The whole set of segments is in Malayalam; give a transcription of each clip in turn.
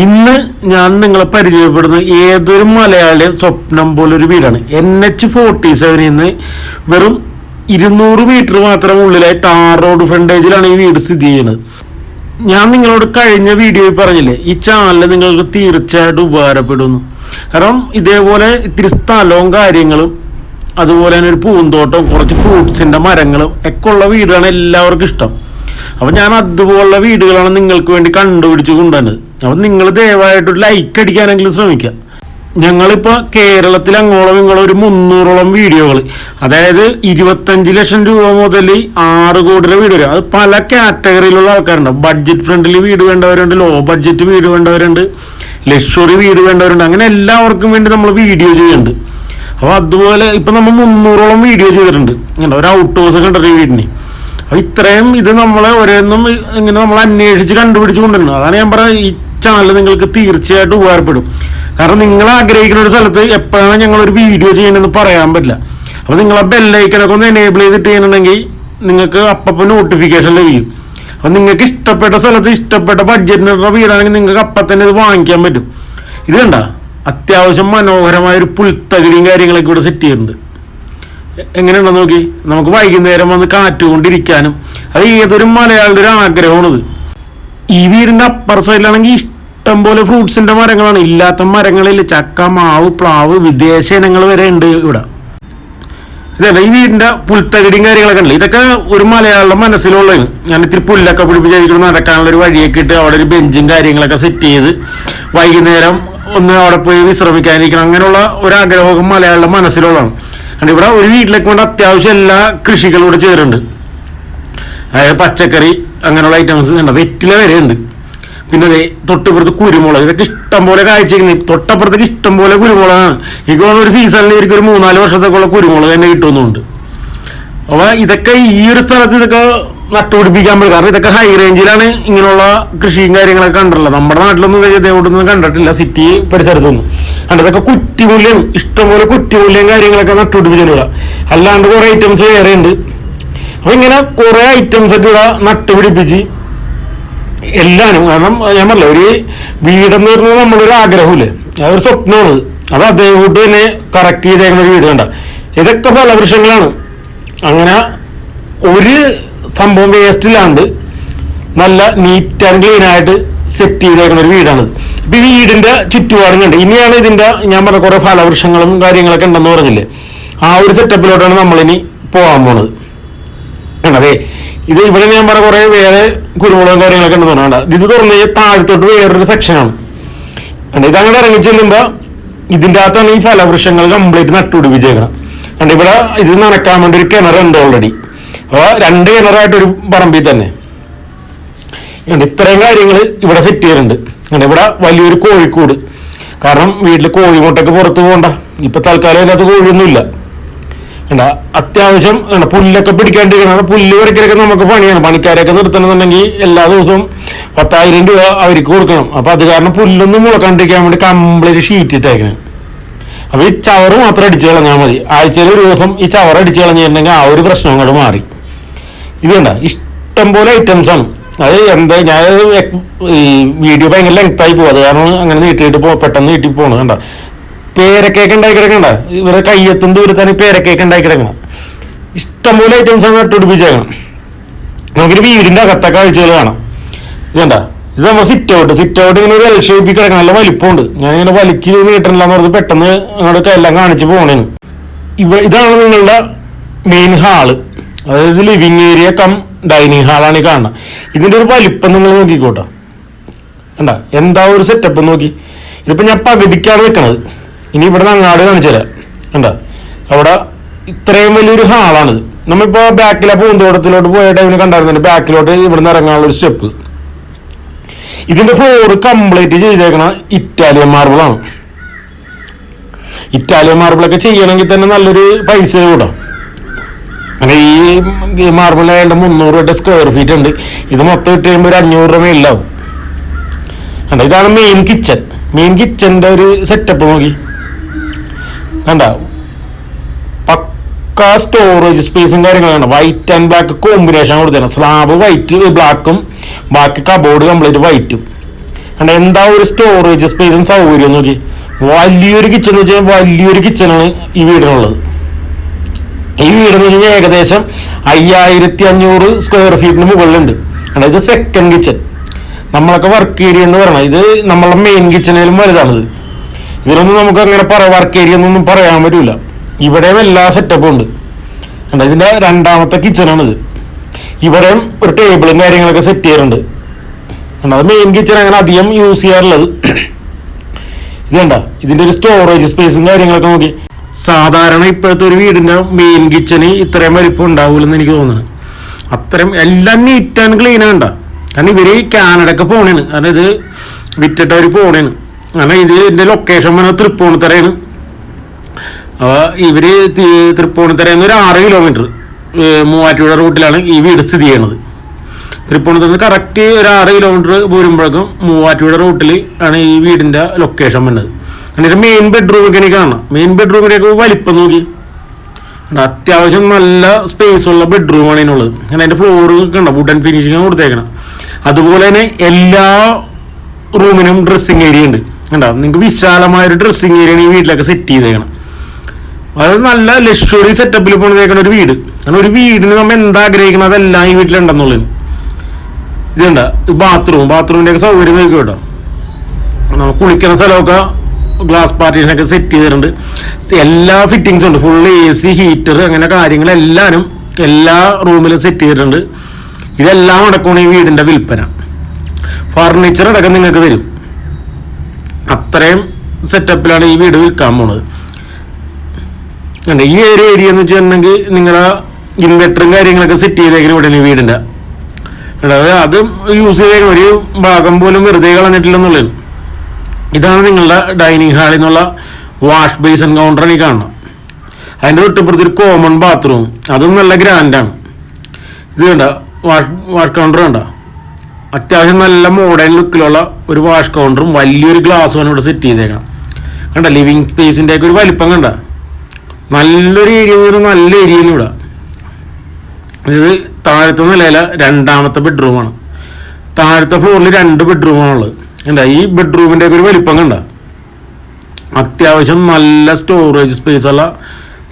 ഇന്ന് ഞാൻ നിങ്ങളെ പരിചയപ്പെടുന്ന ഏതൊരു മലയാളിയുടെ സ്വപ്നം പോലൊരു വീടാണ്. എൻ എച്ച് ഫോർട്ടി സെവനിൽ നിന്ന് വെറും ഇരുന്നൂറ് മീറ്റർ മാത്രം ഉള്ളിലായി ടാർ റോഡ് ഫ്രണ്ടേജിലാണ് ഈ വീട് സ്ഥിതി ചെയ്യുന്നത്. ഞാൻ നിങ്ങളോട് കഴിഞ്ഞ വീഡിയോയിൽ പറഞ്ഞില്ലേ ഈ ചാനൽ നിങ്ങൾക്ക് തീർച്ചയായിട്ടും ഉപകാരപ്പെടുന്നു. കാരണം ഇതേപോലെ ഇത്തിരി സ്ഥലവും കാര്യങ്ങളും അതുപോലെ തന്നെ ഒരു പൂന്തോട്ടവും കുറച്ച് ഫ്രൂട്ട്സിന്റെ മരങ്ങളും ഒക്കെ ഉള്ള വീടാണ് എല്ലാവർക്കും ഇഷ്ടം. അപ്പൊ ഞാൻ അതുപോലുള്ള വീടുകളാണ് നിങ്ങൾക്ക് വേണ്ടി കണ്ടുപിടിച്ച് കൊണ്ടുവന്നത്. അപ്പൊ നിങ്ങൾ ദയവായിട്ട് ഒരു ലൈക്ക് അടിക്കാനെങ്കിലും ശ്രമിക്കുക. ഞങ്ങളിപ്പോൾ കേരളത്തിൽ അങ്ങോളം ഇങ്ങോളം ഒരു മുന്നൂറോളം വീഡിയോകൾ അതായത് ഇരുപത്തഞ്ച് ലക്ഷം രൂപ മുതൽ ആറ് കോടി രൂപ വീട് വരെ. അത് പല കാറ്റഗറിയിലുള്ള ആൾക്കാരുണ്ട്. ബഡ്ജറ്റ് ഫ്രണ്ട്ലി വീട് വേണ്ടവരുണ്ട് ലോ ബഡ്ജറ്റ് വീട് വേണ്ടവരുണ്ട് ലക്ഷറി വീട് വേണ്ടവരുണ്ട്. അങ്ങനെ എല്ലാവർക്കും വേണ്ടി നമ്മൾ വീഡിയോ ചെയ്യുന്നുണ്ട്. അപ്പോൾ അതുപോലെ ഇപ്പൊ നമ്മൾ മുന്നൂറോളം വീഡിയോ ചെയ്തിട്ടുണ്ട്. ഒരു ഔട്ട് ഹൗസ് കണ്ടിട്ട് വീടിന്. അപ്പൊ ഇത്രയും ഇത് നമ്മളെ ഒരേന്നും ഇങ്ങനെ നമ്മൾ അന്വേഷിച്ച് കണ്ടുപിടിച്ച് കൊണ്ടുവരണം അതാണ് ഞാൻ പറഞ്ഞ ഈ ചാനൽ നിങ്ങൾക്ക് തീർച്ചയായിട്ടും ഉപകാരപ്പെടും. കാരണം നിങ്ങൾ ആഗ്രഹിക്കുന്ന ഒരു സ്ഥലത്ത് എപ്പോഴാണ് ഞങ്ങൾ ഒരു വീഡിയോ ചെയ്യണമെന്ന് പറയാൻ പറ്റില്ല. അപ്പൊ നിങ്ങൾ ആ ബെല്ലൈക്കനൊക്കെ ഒന്ന് എനേബിൾ ചെയ്തിട്ട് ചെയ്യണമെങ്കിൽ നിങ്ങൾക്ക് അപ്പം നോട്ടിഫിക്കേഷൻ ലഭിക്കും. അപ്പൊ നിങ്ങൾക്ക് ഇഷ്ടപ്പെട്ട സ്ഥലത്ത് ഇഷ്ടപ്പെട്ട ബഡ്ജറ്റിനുള്ള വീടാണെങ്കിൽ നിങ്ങൾക്ക് അപ്പം തന്നെ ഇത് വാങ്ങിക്കാൻ പറ്റും. ഇത് കണ്ട? അത്യാവശ്യം മനോഹരമായ ഒരു പുൽത്തകിടിയും കാര്യങ്ങളൊക്കെ ഇവിടെ സെറ്റ് ചെയ്തിട്ടുണ്ട്. എ- എങ്ങനെയുണ്ടെന്ന് നോക്കി? നമുക്ക് വൈകുന്നേരം വന്ന് കാറ്റുകൊണ്ടിരിക്കാനും അത് ഏതൊരു മലയാളിയുടെ ഒരു ആഗ്രഹമാണിത്. ഈ വീടിന്റെ അപ്പർ സൈഡിലാണെങ്കിൽ ഇഷ്ടം പോലെ ഫ്രൂട്ട്സിന്റെ മരങ്ങളാണ്. ഇല്ലാത്ത മരങ്ങളിൽ ചക്ക മാവ് പ്ലാവ് വിദേശ ഇനങ്ങൾ വരെ ഉണ്ട് ഇവിടെ. ഇതല്ല ഈ വീടിന്റെ പുൽത്തകിടിയും കാര്യങ്ങളൊക്കെ ഉണ്ട്. ഇതൊക്കെ ഒരു മലയാളിയുടെ മനസ്സിലുള്ളതാണ് ഞാൻ ഇത്തിരി പുല്ലൊക്കെ പിടിപ്പിച്ച് നടക്കാനുള്ള ഒരു വഴിയൊക്കെ ഇട്ട് അവിടെ ഒരു ബെഞ്ചും കാര്യങ്ങളൊക്കെ സെറ്റ് ചെയ്ത് വൈകുന്നേരം ഒന്ന് അവിടെ പോയി വിശ്രമിക്കാനിരിക്കണം. അങ്ങനെയുള്ള ഒരു ആഗ്രഹമൊക്കെ മലയാളിയുടെ മനസ്സിലുള്ളതാണ്. അതുകൊണ്ട് ഇവിടെ ഒരു വീട്ടിലേക്ക് കൊണ്ട് അത്യാവശ്യം എല്ലാ കൃഷികളും ഇവിടെ ചേരുന്നുണ്ട് അതായത് പച്ചക്കറി അങ്ങനെയുള്ള ഐറ്റംസ് ഉണ്ട്. വെറ്റില വരെ ഉണ്ട് പിന്നെ അതെ തൊട്ടപ്പുറത്ത് കുരുമുളക്. ഇതൊക്കെ ഇഷ്ടം പോലെ തൊട്ടപ്പുറത്തേക്ക് ഇഷ്ടം പോലെ കുരുമുളകാണ്. എനിക്ക് ഒരു സീസണിൽ എനിക്ക് ഒരു മൂന്നാൽ വർഷത്തേക്കുള്ള കുരുമുളക് തന്നെ കിട്ടുന്നുണ്ട് അപ്പോൾ ഇതൊക്കെ ഈ ഒരു സ്ഥലത്ത് ഇതൊക്കെ നട്ടുപിടിപ്പിക്കാൻ പറ്റും. കാരണം ഇതൊക്കെ ഹൈ റേഞ്ചിലാണ് ഇങ്ങനെയുള്ള കൃഷിയും കാര്യങ്ങളൊക്കെ കണ്ടിട്ടുള്ളത്. നമ്മുടെ നാട്ടിലൊന്നും ഇതേപോട്ടൊന്നും കണ്ടിട്ടില്ല. സിറ്റി പരിസരത്തൊന്നും. കണ്ട ഇതൊക്കെ കുറ്റിമൂല്യം ഇഷ്ടംപോലെ കുറ്റിമൂല്യം കാര്യങ്ങളൊക്കെ നട്ടുപിടിപ്പിച്ചിട്ടുള്ള. അല്ലാണ്ട് കുറെ ഐറ്റംസ് വേറെ ഉണ്ട്. അപ്പൊ ഇങ്ങനെ കുറെ ഐറ്റംസ് ഒക്കെ ഇവിടെ നട്ടുപിടിപ്പിച്ച് എല്ലാനും. കാരണം ഞാൻ പറഞ്ഞില്ല ഒരു വീടെന്ന് പറഞ്ഞത് നമ്മളൊരു ആഗ്രഹമില്ലേ? അതൊരു സ്വപ്നമാണ് അത് അതേകൂട്ട് തന്നെ കറക്റ്റ് ചെയ്തേക്കുന്ന ഒരു വീട് കണ്ട. ഇതൊക്കെ ഫലവൃക്ഷങ്ങളാണ്. അങ്ങനെ ഒരു സംഭവം വേസ്റ്റില്ലാണ്ട് നല്ല നീറ്റ് ആൻഡ് ക്ലീൻ ആയിട്ട് സെറ്റ് ചെയ്തേക്കുന്ന ഒരു വീടാണ് അപ്പൊ ഈ വീടിന്റെ ചുറ്റുപാടുന്നുണ്ട് ഇനിയാണ് ഇതിന്റെ ഞാൻ പറഞ്ഞ കുറെ ഫലവൃക്ഷങ്ങളും കാര്യങ്ങളൊക്കെ ഉണ്ടെന്ന് പറഞ്ഞില്ലേ? ആ ഒരു സെറ്റപ്പിലോട്ടാണ് നമ്മളിനി പോകാൻ പോണത്. അതെ ഇത് ഇവിടെ ഞാൻ പറഞ്ഞ കുറെ വേറെ കുരുമുളകും കാര്യങ്ങളൊക്കെ ഉണ്ടെന്ന് പറഞ്ഞാൽ ഇത് തുറന്നു കഴിഞ്ഞാൽ താഴത്തോട്ട് വേറൊരു സെക്ഷനാണ് അണ്ട് ഇത് അങ്ങനെ ഇറങ്ങി ചെല്ലുമ്പോ ഇതിന്റെ അകത്താണ് ഈ ഫലവൃക്ഷങ്ങൾ കംപ്ലീറ്റ് നട്ടുപിടിപ്പിച്ചേക്കണം അണ്ട് ഇവിടെ ഇത് നനക്കാൻ വേണ്ടി ഒരു കിണറുണ്ട് ഓൾറെഡി അപ്പൊ രണ്ട് കിണറായിട്ട് ഒരു പറമ്പിൽ തന്നെ. ഇത്രയും കാര്യങ്ങൾ ഇവിടെ സെറ്റ് ചെയ്തിട്ടുണ്ട് ഇവിടെ വലിയൊരു കോഴിക്കൂട്. കാരണം വീട്ടിൽ കോഴിമുട്ടൊക്കെ പുറത്ത് പോകണ്ട ഇപ്പൊ തൽക്കാലം അതിനകത്ത് കോഴിയൊന്നുമില്ല. കണ്ട അത്യാവശ്യം പുല്ലൊക്കെ പിടിക്കാണ്ടിരിക്കണം പുല്ല് പറിക്കലൊക്കെ നമുക്ക് പണിയാണ്. പണിക്കാരെയൊക്കെ നിർത്തണമെന്നുണ്ടെങ്കിൽ എല്ലാ ദിവസവും പത്തായിരം രൂപ അവർക്ക് കൊടുക്കണം. അപ്പൊ അത് കാരണം പുല്ലൊന്നും മുളക്കാണ്ടിരിക്കാൻ വേണ്ടി കംപ്ലീറ്റ് ഷീറ്റ് ഇട്ടേക്കണം. അപ്പൊ ഈ ചവറ് മാത്രം അടിച്ചു കളഞ്ഞാൽ മതി. ആഴ്ചയിൽ ഒരു ദിവസം ഈ ചവറ് അടിച്ചു കളഞ്ഞിട്ടുണ്ടെങ്കിൽ ആ ഒരു പ്രശ്നം അങ്ങോട്ട് മാറി. ഇതുണ്ട ഇഷ്ടം പോലെ ഐറ്റംസ് ആണ്. അത് എന്താ ഞാൻ ഈ വീഡിയോ ഭയങ്കര ലെങ്ത് ആയി പോകും അത് കാരണം അങ്ങനെ നീട്ടിയിട്ട് പോ പെട്ടെന്ന് നീട്ടി പോകണം കണ്ട. പേരക്കേക്ക് ഉണ്ടാക്കി കിടക്കണ്ട ഇവരെ കയ്യെത്തും ദൂരത്താണ് പേരക്കേക്ക് ഉണ്ടാക്കി കിടക്കണം ഇഷ്ടം പോലെ ഐറ്റംസ് ആണ് നട്ടുപിടിപ്പിച്ചേക്കണം നമുക്കൊരു വീടിന്റെ അകത്തൊക്കെ ആഴ്ചകൾ കാണാം. ഇത് കണ്ട ഇത് നമ്മൾ സിറ്റ് ഔട്ട് സിറ്റ് ഔട്ട് ഇങ്ങനെ ഒരു എൽ കിടക്കണം. നല്ല വലിപ്പമുണ്ട്. ഞാൻ ഇങ്ങനെ വലിച്ച് നീട്ടണില്ലെന്ന് പറഞ്ഞ് പെട്ടെന്ന് അങ്ങോട്ട് എല്ലാം കാണിച്ചു പോണേന്. ഇവ ഇതാണ് നിങ്ങളുടെ മെയിൻ ഹാൾ അതായത് ലിവിങ് ഏരിയ കം ഡൈനിങ് ഹാളാണ് ഈ കാണുന്നത് ഇതിന്റെ ഒരു വലിപ്പം നിങ്ങൾ നോക്കിക്കോട്ടെ. കണ്ട? എന്താ ഒരു സെറ്റപ്പ് നോക്കി. ഇതിപ്പോൾ ഞാൻ പകുതിക്കാണ് വെക്കണത്. ഇനി ഇവിടെ നിന്ന് അങ്ങാട് കാണിച്ചു തരാം. കണ്ട? അവിടെ ഇത്രയും വലിയൊരു ഹാളാണിത് നമ്മളിപ്പോൾ ബാക്കിലെ പൂന്തോട്ടത്തിലോട്ട് പോയ ടൈമിന് കണ്ടായിരുന്നുണ്ട് ബാക്കിലോട്ട് ഇവിടുന്ന് ഇറങ്ങാനുള്ള ഒരു സ്റ്റെപ്പ് ഇതിന്റെ ഫ്ലോർ കംപ്ലീറ്റ് ചെയ്തേക്കണ ഇറ്റാലിയൻ മാർബിളാണ് ഇറ്റാലിയൻ മാർബിളൊക്കെ ചെയ്യണമെങ്കിൽ തന്നെ നല്ലൊരു പൈസ കൂടാ. അങ്ങനെ ഈ മാർബിൾ ഏതാണ്ട് മുന്നൂറ് രൂപയുടെ സ്ക്വയർ ഫീറ്റ് ഉണ്ട്. ഇത് മൊത്തം ഇട്ട് കഴിയുമ്പോൾ ഒരു അഞ്ഞൂറ് രൂപ മേളിലാവും. കണ്ട? ഇതാണ് മെയിൻ കിച്ചൺ മെയിൻ കിച്ചന്റെ ഒരു സെറ്റപ്പ് നോക്കി. കണ്ട? പക്ക സ്റ്റോറേജ് സ്പേസും കാര്യങ്ങളാണ്. വൈറ്റ് ആൻഡ് ബ്ലാക്ക് കോമ്പിനേഷൻ കൊടുത്തിരുന്നത് സ്ലാബ് വൈറ്റ് ബ്ലാക്കും ബാക്കി കബോർഡ് കംപ്ലീറ്റ് വൈറ്റും കണ്ടോ എന്താ ഒരു സ്റ്റോറേജ് സ്പേസും സൗകര്യം നോക്കി വലിയൊരു കിച്ചൺ എന്ന് വെച്ചാൽ വലിയൊരു കിച്ചണാണ് ഈ വീടിനുള്ളത്. ഈ വീട് എന്ന് വെച്ചാൽ ഏകദേശം അയ്യായിരത്തി അഞ്ഞൂറ് സ്ക്വയർ ഫീറ്റിന് മുകളിലുണ്ട്. കണ്ടോ ഇത് സെക്കൻഡ് കിച്ചൺ നമ്മളൊക്കെ വർക്ക് ഏരിയ എന്ന് പറയണം ഇത് നമ്മളെ മെയിൻ കിച്ചണിലും വലുതാണിത്. ഇതിലൊന്നും നമുക്ക് അങ്ങനെ പറയാം വർക്ക് ഏരിയ എന്നൊന്നും പറയാൻ പറ്റൂല. ഇവിടെ എല്ലാ സെറ്റപ്പും ഉണ്ട്. കണ്ടോ? ഇതിന്റെ രണ്ടാമത്തെ കിച്ചണാണിത് ഇവിടെയും ഒരു ടേബിളും കാര്യങ്ങളൊക്കെ സെറ്റ് ചെയ്യാറുണ്ട് കണ്ടോ? അത് മെയിൻ കിച്ചൺ അങ്ങനെ അധികം യൂസ് ചെയ്യാറുള്ളത്. ഇത് കണ്ട? ഇതിന്റെ ഒരു സ്റ്റോറേജ് സ്പേസും കാര്യങ്ങളൊക്കെ നോക്കി. സാധാരണ ഇപ്പോഴത്തെ ഒരു വീടിന്റെ മെയിൻ കിച്ചന് ഇത്രയും വലിപ്പം ഉണ്ടാവൂലെന്ന് എനിക്ക് തോന്നുന്നു. അത്രയും എല്ലാം നീറ്റ് ആൻഡ് ക്ലീൻ കണ്ട? കാരണം ഇവർ കാനഡക്ക് പോണേണ്. കാരണം ഇത് വിറ്റിട്ട് അവർ പോണേണ്. കാരണം ഇത് ഇതിന്റെ ലൊക്കേഷൻ പറഞ്ഞാൽ തൃപ്പൂണിത്തറയാണ്. അപ്പോൾ ഇവർ തി- തൃപ്പൂണിത്തറയിൽ നിന്ന് ഒരു ആറ് കിലോമീറ്റർ മൂവാറ്റുപുഴ റൂട്ടിലാണ് ഈ വീട് സ്ഥിതി ചെയ്യുന്നത്. തൃപ്പൂണിത്തുറ കറക്റ്റ് ഒരു ആറ് കിലോമീറ്റർ പോരുമ്പോഴേക്കും മൂവാറ്റുപുഴ റൂട്ടിൽ ആണ് ഈ വീടിന്റെ ലൊക്കേഷൻ വന്നത്. എന്നിട്ട് മെയിൻ ബെഡ്റൂമൊക്കെ എനിക്ക് കാണണം മെയിൻ ബെഡ്റൂമിലേക്ക് വലിപ്പം നോക്കി. അത്യാവശ്യം നല്ല സ്പേസ് ഉള്ള ബെഡ്റൂമാണ് ഇതിനുള്ളത്. കാരണം അതിന്റെ ഫ്ലോർ കണ്ട വുഡൻ ഫിനിഷിങ് കൊടുത്തേക്കണം. അതുപോലെ തന്നെ എല്ലാ റൂമിനും ഡ്രസ്സിങ് ഏരിയ ഉണ്ട്. കണ്ടോ നിങ്ങൾക്ക് വിശാലമായൊരു ഡ്രസ്സിങ് ഏരിയയാണ് ഈ വീട്ടിലൊക്കെ സെറ്റ് ചെയ്തേക്കണം. അത് നല്ല ലക്ഷറി സെറ്റപ്പിൽ പണിതേക്കണ ഒരു വീട്. കാരണം ഒരു വീടിന് നമ്മൾ എന്താ ആഗ്രഹിക്കണം അതെല്ലാം ഈ വീട്ടിലുണ്ടെന്നുള്ളത് ഇതുണ്ട ബാത്റൂം ബാത്റൂമിന്റെ ഒക്കെ സൗകര്യം നോക്കി കേട്ടോ. നമ്മൾ കുളിക്കുന്ന സ്ഥലമൊക്കെ ഗ്ലാസ് പാർട്ടീഷനൊക്കെ സെറ്റ് ചെയ്തിട്ടുണ്ട്. എല്ലാ ഫിറ്റിങ്സും ഉണ്ട്. ഫുൾ എ സി ഹീറ്റർ അങ്ങനെ കാര്യങ്ങളെല്ലാനും എല്ലാ റൂമിലും സെറ്റ് ചെയ്തിട്ടുണ്ട്. ഇതെല്ലാം അടക്കമാണ് ഈ വീടിന്റെ വിൽപ്പന. ഫർണിച്ചർ അടക്കം നിങ്ങൾക്ക് തരും. അത്രയും സെറ്റപ്പിലാണ് ഈ വീട് വിൽക്കാൻ പോണത്. കണ്ടോ, ഈ ഒരു ഏരിയ എന്ന് വെച്ചിട്ടുണ്ടെങ്കിൽ നിങ്ങളുടെ ഇൻവെർട്ടറും കാര്യങ്ങളൊക്കെ സെറ്റ് ചെയ്തേക്കുന്ന ഇവിടെ വീടിന്റെ. അതായത് അത് യൂസ് ചെയ്തേക്കും ഒരു ഭാഗം പോലും വെറുതെ കളഞ്ഞിട്ടില്ലെന്നുള്ളത് ഇതാണ് നിങ്ങളുടെ ഡൈനിങ് ഹാളിൽ നിന്നുള്ള വാഷ് ബേസൺ കൗണ്ടറാണ് ഈ കാണണം അതിന്റെ തൊട്ടിപ്പുറത്ത് ഒരു കോമൺ ബാത്റൂം അതും നല്ല ഗ്രാൻഡാണ് ഇത് കണ്ട? വാഷ് വാഷ് കൗണ്ടർ കണ്ട? അത്യാവശ്യം നല്ല മോഡേൺ ലുക്കിലുള്ള ഒരു വാഷ് കൗണ്ടറും വലിയൊരു ഗ്ലാസ്സുമാണ് ഇവിടെ സെറ്റ് ചെയ്തേക്കണം കണ്ട? ലിവിങ് സ്പേസിന്റെയൊക്കെ ഒരു വലിപ്പം കണ്ട? നല്ലൊരു ഏരിയ നല്ല ഏരിയ ഇവിടെ. ഇത് താഴത്തെ നിലയിലെ രണ്ടാമത്തെ ബെഡ്റൂമാണ് താഴത്തെ ഫ്ലോറിൽ രണ്ട് ബെഡ്റൂമാണുള്ളത് അല്ല ഈ ബെഡ്റൂമിന്റെ ഒക്കെ ഒരു വലിപ്പം കണ്ട? അത്യാവശ്യം നല്ല സ്റ്റോറേജ് സ്പേസ് ഉള്ള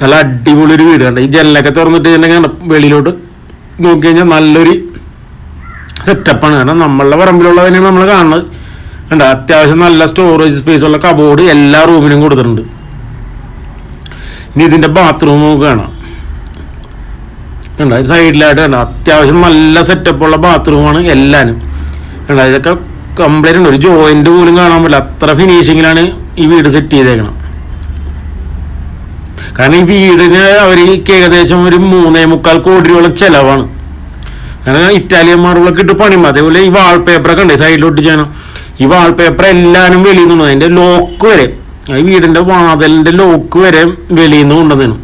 നല്ല അടിപൊളി ഒരു വീട് കണ്ട? ഈ ജനലൊക്കെ തുറന്നിട്ട് കണ്ട? വെളിയിലോട്ട് നോക്കി കഴിഞ്ഞാൽ നല്ലൊരു സെറ്റപ്പാണ് കാരണം നമ്മളുടെ പറമ്പിലുള്ള തന്നെയാണ് നമ്മൾ കാണുന്നത്. കണ്ട? അത്യാവശ്യം നല്ല സ്റ്റോറേജ് സ്പേസ് ഉള്ള കബോർഡ് എല്ലാ റൂമിനും കൊടുത്തിട്ടുണ്ട്. ഇനി ഇതിന്റെ ബാത്റൂം നോക്കുകയാണ് കണ്ട? സൈഡിലായിട്ട് കണ്ട? അത്യാവശ്യം നല്ല സെറ്റപ്പ് ഉള്ള ബാത്റൂമാണ് എല്ലാനും. കണ്ട? ഇതൊക്കെ കംപ്ലീറ്റ് ഉണ്ട്. ഒരു ജോയിന്റ് പോലും കാണാൻ പറ്റില്ല. അത്ര ഫിനിഷിങ്ങിലാണ് ഈ വീട് സെറ്റ് ചെയ്തേക്കണം കാരണം ഈ വീടിന് അവർ ഏകദേശം ഒരു മൂന്നേ മുക്കാൽ കോടി രൂപയോളം ചിലവാണ്. കാരണം ഇറ്റാലിയൻ കിട്ടു പണിയും അതേപോലെ ഈ വാൾപേപ്പറൊക്കെ ഉണ്ട് സൈഡിലോട്ട് ചെയ്യണം ഈ വാൾപേപ്പർ എല്ലാവരും വെളിയിൽ നിന്നു അതിന്റെ ലോക്ക് വരെ. വീടിന്റെ വാതലിന്റെ ലോക്ക് വരെ വെളിയിൽ നിന്ന് കൊണ്ടുവന്നു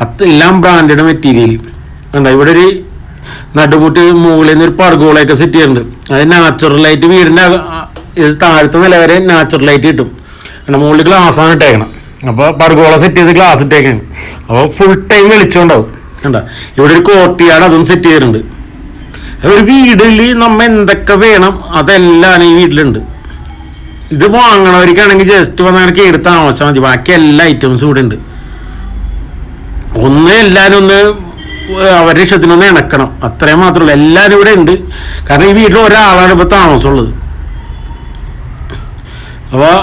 അതെല്ലാം ബ്രാൻഡഡ് മെറ്റീരിയൽ കണ്ട? ഇവിടെ ഒരു നടുമുട്ട് മുകളിൽ നിന്ന് ഒരു പർഗോളയൊക്കെ സെറ്റ് ചെയ്യുന്നുണ്ട് അത് നാച്ചുറലായിട്ട് വീടിന്റെ അക- ഇത് താഴത്തെ നില വരെ നാച്ചുറലായിട്ട് കിട്ടും. കണ്ട? മുകളിൽ ഗ്ലാസ് ആണ് ഇട്ടേക്കണം. അപ്പോൾ പർഗോള സെറ്റ് ചെയ്ത് ഗ്ലാസ് ഇട്ടേക്കാണ്. അപ്പോൾ ഫുൾ ടൈം വെളിച്ചം ഉണ്ടാവും കണ്ട? ഇവിടെ ഒരു കോട്ടിയാണ് അതും സെറ്റ് ചെയ്തിട്ടുണ്ട്. ഒരു വീടിൽ നമ്മ എന്തൊക്കെ വേണം അതെല്ലാം ഈ വീട്ടിലുണ്ട്. ഇത് വാങ്ങണവർക്കാണെങ്കിൽ ജസ്റ്റ് വന്ന് അങ്ങനെ കയറി താമസിച്ചാൽ മതി. ബാക്കി എല്ലാ ഐറ്റംസും ഇവിടെ ഉണ്ട്. ഒന്ന് എല്ലാവരും ഒന്ന് അവരുടെ ഇഷ്ടത്തിനൊന്ന് ഇണക്കണം. അത്രയും മാത്രമല്ല എല്ലാവരും ഇവിടെ ഉണ്ട്. കാരണം ഈ വീട്ടിൽ ഒരാളാണ് ഇപ്പൊ താമസമുള്ളത്. അപ്പോൾ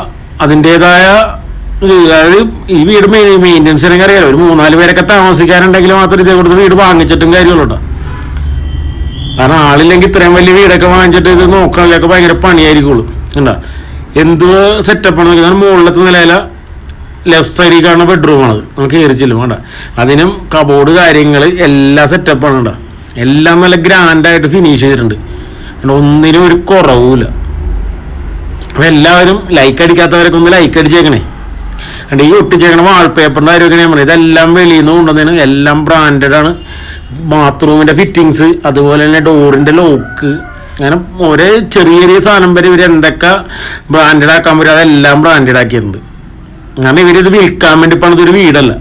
അതിന്റെതായ അതായത് ഈ വീട് മെയിന്റെനൻസിനൊക്കെ അറിയാലോ. ഒരു മൂന്നാൽ പേരൊക്കെ താമസിക്കാനുണ്ടെങ്കിൽ മാത്രം ഇതേ കൊടുത്ത് വീട് വാങ്ങിച്ചിട്ടും കാര്യമുള്ളൂ കാരണം ആളില്ലെങ്കിൽ ഇത്രയും വലിയ വീടൊക്കെ വാങ്ങിച്ചിട്ട് ഇത് നോക്കാനൊക്കെ ഭയങ്കര പണിയായിരിക്കുള്ളൂ. കണ്ടാ? എന്ത് സെറ്റപ്പാണ് നോക്കിയാൽ മുകളിലത്തെ നിലയില ലെഫ്റ്റ് സൈഡിൽ കാണുന്ന ബെഡ്റൂമാണത് നമുക്ക് കയറി ചെല്ലും വേണ്ട അതിനും കബോർഡ് കാര്യങ്ങൾ എല്ലാ ആണ് കേട്ടോ എല്ലാം നല്ല ഗ്രാൻഡായിട്ട് ഫിനിഷ് ചെയ്തിട്ടുണ്ട്. ഒന്നിനും ഒരു കുറവുമില്ല അപ്പൊ എല്ലാവരും ലൈക്ക് അടിക്കാത്തവരൊക്കെ ഒന്ന് ലൈക്ക് അടിച്ചേക്കണേ. അതുകൊണ്ട് ഈ ഒട്ടിച്ചേക്കണ വാൾപേപ്പറിന്റെ കാര്യമൊക്കെ ഞാൻ പറയുന്നത് ഇതെല്ലാം വെളിയിൽ നിന്ന് കൊണ്ടുവന്നതിന് എല്ലാം ബ്രാൻഡഡ് ആണ്. ബാത്റൂമിന്റെ ഫിറ്റിങ്സ് അതുപോലെ തന്നെ ഡോറിന്റെ ലോക്ക് അങ്ങനെ ഒരേ ചെറിയ ചെറിയ സാധനം വരെ ഇവർ എന്തൊക്കെ ബ്രാൻഡഡ് ആക്കാൻ പറ്റും അതെല്ലാം ബ്രാൻഡഡ് ആക്കിയിട്ടുണ്ട്. കാരണം ഇവരിത് വിൽക്കാൻ വേണ്ടി പണിത് ഒരു വീടല്ല.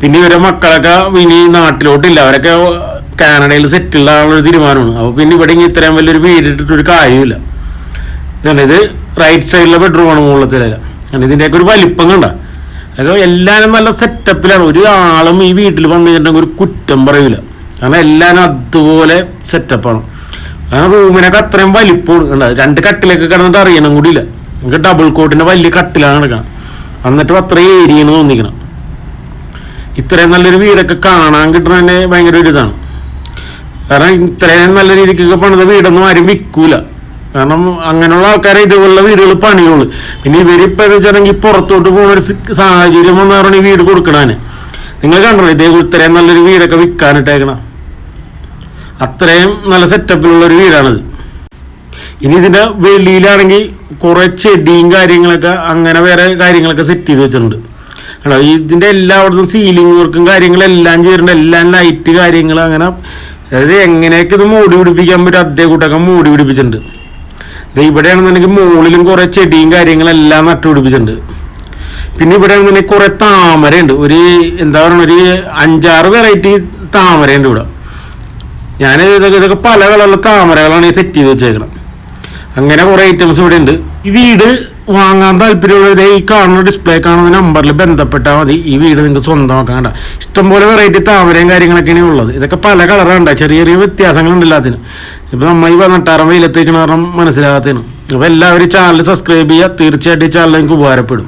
പിന്നെ ഇവരെ മക്കളൊക്കെ ഇനി നാട്ടിലോട്ടില്ല. അവരൊക്കെ കാനഡയിൽ സെറ്റിൽ ആകാനുള്ള തീരുമാനമാണ്. അപ്പോൾ പിന്നെ ഇവിടെ ഇങ്ങനെ ഇത്രയും വലിയൊരു വീടിട്ടിട്ടൊരു കാര്യമില്ല കാരണം ഇത് റൈറ്റ് സൈഡിലെ ബെഡ്റൂമാണ് മുകളിലത്തെ കാരണം ഇതിന്റെയൊക്കെ ഒരു വലിപ്പം കണ്ട. അതൊക്കെ എല്ലാവരും നല്ല സെറ്റപ്പിലാണ് ഒരു ആളും ഈ വീട്ടിൽ വന്നു കഴിഞ്ഞിട്ടുണ്ടെങ്കിൽ ഒരു കുറ്റം പറയൂല. കാരണം എല്ലാവരും അതുപോലെ സെറ്റപ്പാണ് ആ റൂമിനൊക്കെ അത്രയും വലിപ്പം രണ്ട് കട്ടിലൊക്കെ കിടന്നിട്ട് അറിയണം കൂടിയില്ല. നമുക്ക് ഡബിൾ കോട്ടിന്റെ വലിയ കട്ടിലാണ് കിടക്കണം എന്നിട്ട് ഏരിയ എന്ന് തോന്നിക്കണം. ഇത്രയും നല്ലൊരു വീടൊക്കെ കാണാൻ കിട്ടണ തന്നെ ഭയങ്കര ഒരു ഇതാണ്. കാരണം ഇത്രയും നല്ല രീതിക്കൊക്കെ പണിത വീടൊന്നും ആരും വിൽക്കൂല. കാരണം അങ്ങനെയുള്ള ആൾക്കാരെ ഇതുപോലുള്ള വീടുകൾ പണിയുള്ളൂ. പിന്നെ ഇവരിപ്പോ എന്ന് വെച്ചിട്ടുണ്ടെങ്കിൽ പുറത്തോട്ട് പോകുന്ന ഒരു സാഹചര്യം വന്നാറാണ് ഈ വീട് കൊടുക്കണാന് നിങ്ങൾ കണ്ടോ? ഇതേ ഇത്രയും നല്ലൊരു വീടൊക്കെ വിൽക്കാനിട്ടേക്കണം അത്രയും നല്ല സെറ്റപ്പിലുള്ള ഒരു വീടാണിത്. ഇനി ഇതിന്റെ വെളിയിലാണെങ്കിൽ കുറെ ചെടിയും കാര്യങ്ങളൊക്കെ അങ്ങനെ വേറെ കാര്യങ്ങളൊക്കെ സെറ്റ് ചെയ്ത് വെച്ചിട്ടുണ്ട്. കേട്ടോ ഇതിന്റെ എല്ലായിടത്തും സീലിംഗ് വർക്കും കാര്യങ്ങളെല്ലാം ചെയ്തിട്ടുണ്ട്. എല്ലാം ലൈറ്റ് കാര്യങ്ങൾ അങ്ങനെ. അതായത് എങ്ങനെയൊക്കെ ഇത് മൂടി പിടിപ്പിക്കാൻ പറ്റും അതേ കൂട്ടൊക്കെ മൂടി പിടിപ്പിച്ചിട്ടുണ്ട്. ഇവിടെയാണെന്നുണ്ടെങ്കിൽ മുകളിലും കുറേ ചെടിയും കാര്യങ്ങളെല്ലാം നട്ടുപിടിപ്പിച്ചിട്ടുണ്ട് പിന്നെ ഇവിടെ ആണെന്നുണ്ടെങ്കിൽ കുറെ താമരയുണ്ട്. ഒരു എന്താ പറയുക ഒരു അഞ്ചാറ് വെറൈറ്റി താമരയുണ്ട് ഇവിടെ. ഞാൻ ഇതൊക്കെ ഇതൊക്കെ പല കളറിലുള്ള താമരകളാണ് ഈ സെറ്റ് ചെയ്ത് വെച്ചേക്കണം അങ്ങനെ കുറെ ഐറ്റംസ് ഇവിടെ ഉണ്ട്. ഈ വീട് വാങ്ങാൻ താല്പര്യമുള്ളവരെ ഈ കാണുന്ന ഡിസ്പ്ലേ കാണുന്ന നമ്പറിൽ ബന്ധപ്പെട്ടാൽ മതി. ഈ വീട് നിങ്ങൾക്ക് സ്വന്തമാക്കാൻ കണ്ട. ഇഷ്ടംപോലെ വെറൈറ്റി താമരയും കാര്യങ്ങളൊക്കെയാണ് ഉള്ളത്. ഇതൊക്കെ പല കളറാണ് ചെറിയ ചെറിയ വ്യത്യാസങ്ങളുണ്ട് എല്ലാത്തിനും. ഇപ്പൊ നമ്മൾ ഈ പതിനെട്ടാറ് വെയിലത്തേക്കണ കാരണം മനസ്സിലാകാത്തതാണ് അപ്പൊ എല്ലാവരും ചാനൽ സബ്സ്ക്രൈബ് ചെയ്യുക. തീർച്ചയായിട്ടും ഈ ചാനൽ നിങ്ങൾക്ക് ഉപകാരപ്പെടും.